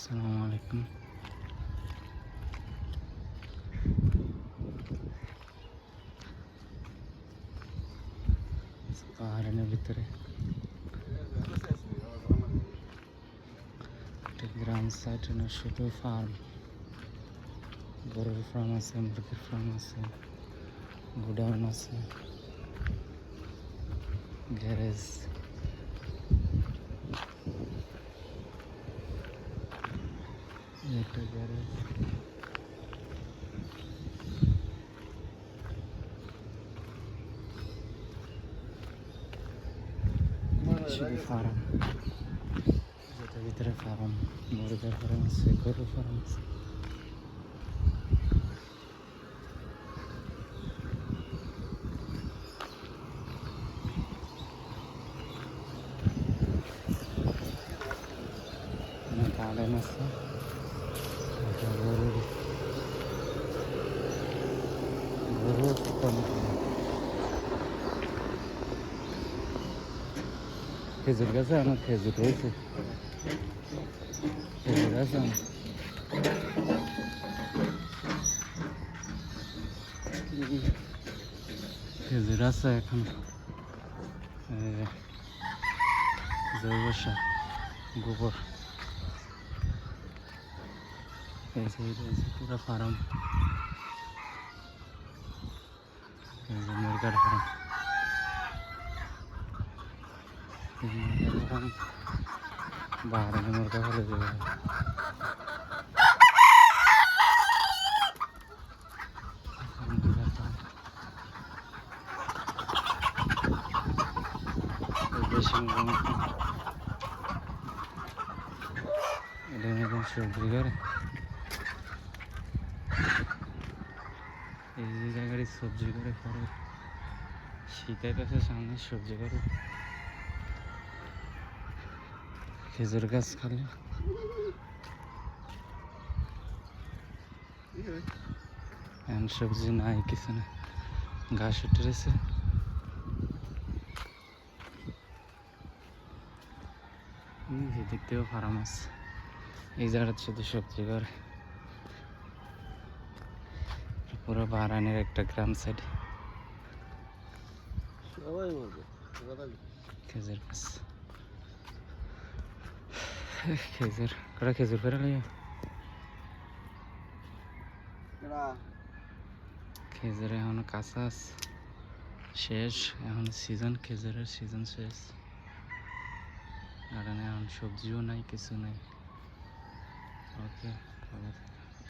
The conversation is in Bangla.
আসসালামু আলাইকুম পাহাড়ের ভিতরে গ্রাম সাইড না শুধু ফার্ম গরুর ফার্ম আছে মুরগির ফার্ম আছে গোডাউন আছে গ্যারেজ একটা গ্যারেজ শুধু ফার্ম যেটা ভিতরে ফার্ম মুরগের ফার্ম আছে গরুর ফার্ম আছে গার্ডেন আছে একটা গরুর গরুর ফার্ম খেজুর গাছে আমার খেজুর রয়েছে খেজুর গাছ আমার খেজুর আছে এখন। জৈব সার, গোবর। এই যে ফার্ম। এই যে মুরগার ফার্ম এখন বাইরে মুরগা ফেলে দেবে এটা এখন সবজি করে এই যে জায়গায় সবজি করে করে শীতের কাছে সামনে সবজি করে। খেজুর গাছ খালি এখন সবজি নাই, কিছু না ঘাস উঠে রয়েছে। দেখতেও ফার্ম আছে। এই জায়গাটা শুধু সবজি করে পুরো বারানের একটা গ্রাম সাইড খেজুর গাছ। খেজুর কটা খেজুর ফেরা লাগে খেজুর এখনও কাঁচা শেষ এখন সিজন খেজুরের সিজন শেষ। কারণ এখন সবজিও নাই কিছু নাই। ওকে।